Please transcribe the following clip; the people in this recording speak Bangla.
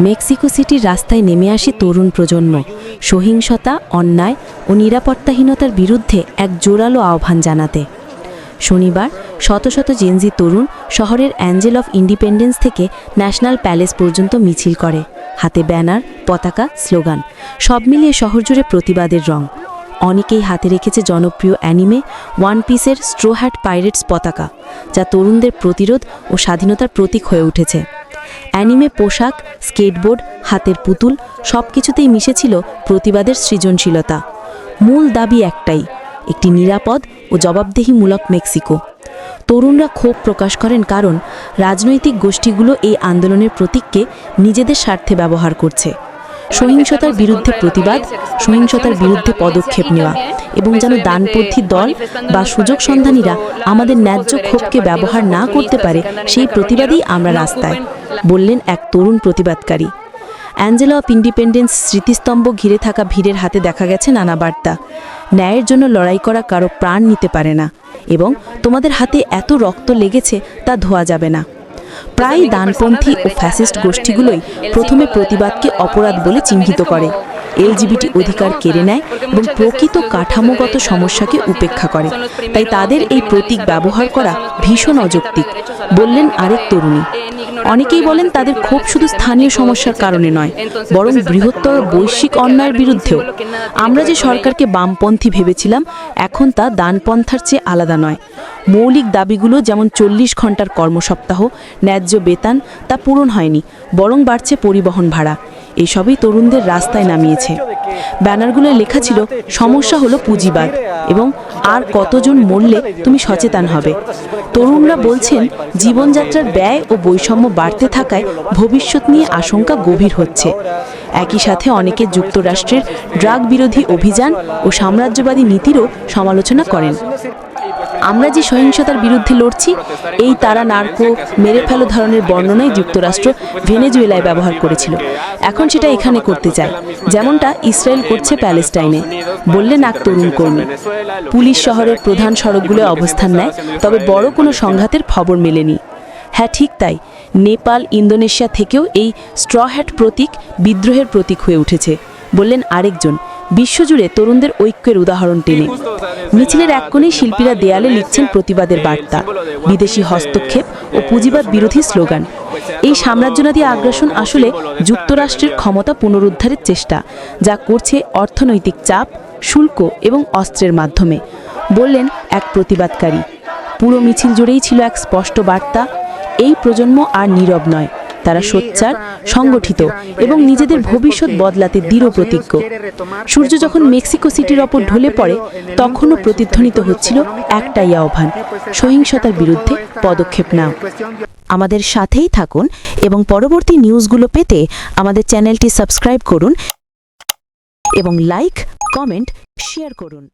মেক্সিকো সিটির রাস্তায় নেমে আসে তরুণ প্রজন্ম। সহিংসতা, অন্যায় ও নিরাপত্তাহীনতার বিরুদ্ধে এক জোরালো আহ্বান জানাতে। শনিবার শত শত জেনজি তরুণ শহরের অ্যাঞ্জেল অফ ইন্ডিপেন্ডেন্স থেকে ন্যাশনাল প্যালেস পর্যন্ত মিছিল করে। হাতে ব্যানার, পতাকা, স্লোগান, সব মিলিয়ে শহর জুড়ে প্রতিবাদের রং। অনেকেই হাতে রেখেছে জনপ্রিয় অ্যানিমে ওয়ান পিসের স্ট্রোহ্যাট পাইরেটস পতাকা, যা তরুণদের প্রতিরোধ ও স্বাধীনতার প্রতীক হয়ে উঠেছে। অ্যানিমে পোশাক, স্কেটবোর্ড, হাতের পুতুল সব কিছুতেই মিশেছিল প্রতিবাদের সৃজনশীলতা। মূল দাবি একটাই, একটি নিরাপদ ও জবাবদেহিমূলক মেক্সিকো। তরুণরা ক্ষোভ প্রকাশ করেন কারণ রাজনৈতিক গোষ্ঠীগুলো এই আন্দোলনের প্রতীককে নিজেদের স্বার্থে ব্যবহার করছে। সহিংসতার বিরুদ্ধে প্রতিবাদ, সহিংসতার বিরুদ্ধে পদক্ষেপ নেওয়া এবং যেন দানপন্থী দল বা সুযোগ সন্ধানীরা আমাদের ন্যায্য ক্ষোভকে ব্যবহার না করতে পারে, সেই প্রতিবাদেই আমরা রাস্তায়, বললেন এক তরুণ প্রতিবাদকারী। অ্যাঞ্জেলা অফ ইন্ডিপেন্ডেন্স স্মৃতিস্তম্ভ ঘিরে থাকা ভিড়ের হাতে দেখা গেছে নানা বার্তা। ন্যায়ের জন্য লড়াই করা কারও প্রাণ নিতে পারে না এবং তোমাদের হাতে এত রক্ত লেগেছে তা ধোয়া যাবে না। প্রায় ডানপন্থী ও ফ্যাসিস্ট গোষ্ঠীগুলোই প্রথমে প্রতিবাদকে অপরাধ বলে চিহ্নিত করে। এলজিবিটি অধিকার কেড়ে নেয় এবং প্রকৃত কাঠামোগত সমস্যাকে উপেক্ষা করে। তাই তাদের এই প্রতীক ব্যবহার করা ভীষণ অযৌক্তিক, বললেন আরেক তরুণী। অনেকেই বলেন তাদের ক্ষোভ শুধু স্থানীয় সমস্যার কারণে নয়, বরং বৃহত্তর বৈশ্বিক অন্যায়ের বিরুদ্ধেও। আমরা যে সরকারকে বামপন্থী ভেবেছিলাম, এখন তা দানপন্থার চেয়ে আলাদা নয়। মৌলিক দাবিগুলো যেমন চল্লিশ ঘণ্টার কর্মসপ্তাহ, ন্যায্য বেতন, তা পূরণ হয়নি, বরং বাড়ছে পরিবহন ভাড়া। এসবই তরুণদের রাস্তায় নামিয়েছে। ব্যানারগুলো লেখা ছিল, সমস্যা হলো পুঁজিবাদ এবং আর কতজন মরলে তুমি সচেতন হবে। তরুণরা বলছেন, জীবনযাত্রার ব্যয় ও বৈষম্য বাড়তে থাকায় ভবিষ্যৎ নিয়ে আশঙ্কা গভীর হচ্ছে। একই সাথে অনেকে যুক্তরাষ্ট্রের ড্রাগ বিরোধী অভিযান ও সাম্রাজ্যবাদী নীতিরও সমালোচনা করেন। আমরা যে সহিংসতার বিরুদ্ধে লড়ছি, এই তারা নার্কো, মেরে ফেলো ধরনের বর্ণনাই যুক্তরাষ্ট্র ভেনেজুয়েলায় ব্যবহার করেছিল। এখন সেটা এখানে করতে চায়। যেমনটা ইসরায়েল করছে প্যালেস্টাইনে। বললেন এক তরুণ কর্মী। পুলিশ শহরের প্রধান সড়কগুলো অবস্থান নেয়, তবে বড় কোনো সংঘাতের খবর মেলেনি। হ্যাঁ ঠিক তাই। নেপাল, ইন্দোনেশিয়া থেকেও এই স্ট্রহ্যাট প্রতীক বিদ্রোহের প্রতীক হয়ে উঠেছে, বললেন আরেকজন বিশ্বজুড়ে তরুণদের ঐক্যের উদাহরণ টেনে। মিছিলের এক কোণে শিল্পীরা দেয়ালে লিখছেন প্রতিবাদের বার্তা, বিদেশি হস্তক্ষেপ ও পুঁজিবাদ বিরোধী স্লোগান। এই সাম্রাজ্যবাদী আগ্রাসন আসলে যুক্তরাষ্ট্রের ক্ষমতা পুনরুদ্ধারের চেষ্টা, যা করছে অর্থনৈতিক চাপ, শুল্ক এবং অস্ত্রের মাধ্যমে, বললেন এক প্রতিবাদকারী। পুরো মিছিল জুড়েই ছিল এক স্পষ্ট বার্তা, এই প্রজন্ম আর নীরব নয়। তারা সোচ্চার সংগঠিত এবং নিজেদের ভবিষ্যৎ বদলাতে দৃঢ় প্রতিজ্ঞ সূর্য যখন মেক্সিকো সিটির ওপর ঢলে পড়ে তখনও প্রতিধ্বনিত হচ্ছিল একটাই আহ্বান সহিংসতার বিরুদ্ধে পদক্ষেপ নাও। আমাদের সাথেই থাকুন এবং পরবর্তী নিউজগুলো পেতে আমাদের চ্যানেলটি সাবস্ক্রাইব করুন এবং লাইক কমেন্ট শেয়ার করুন।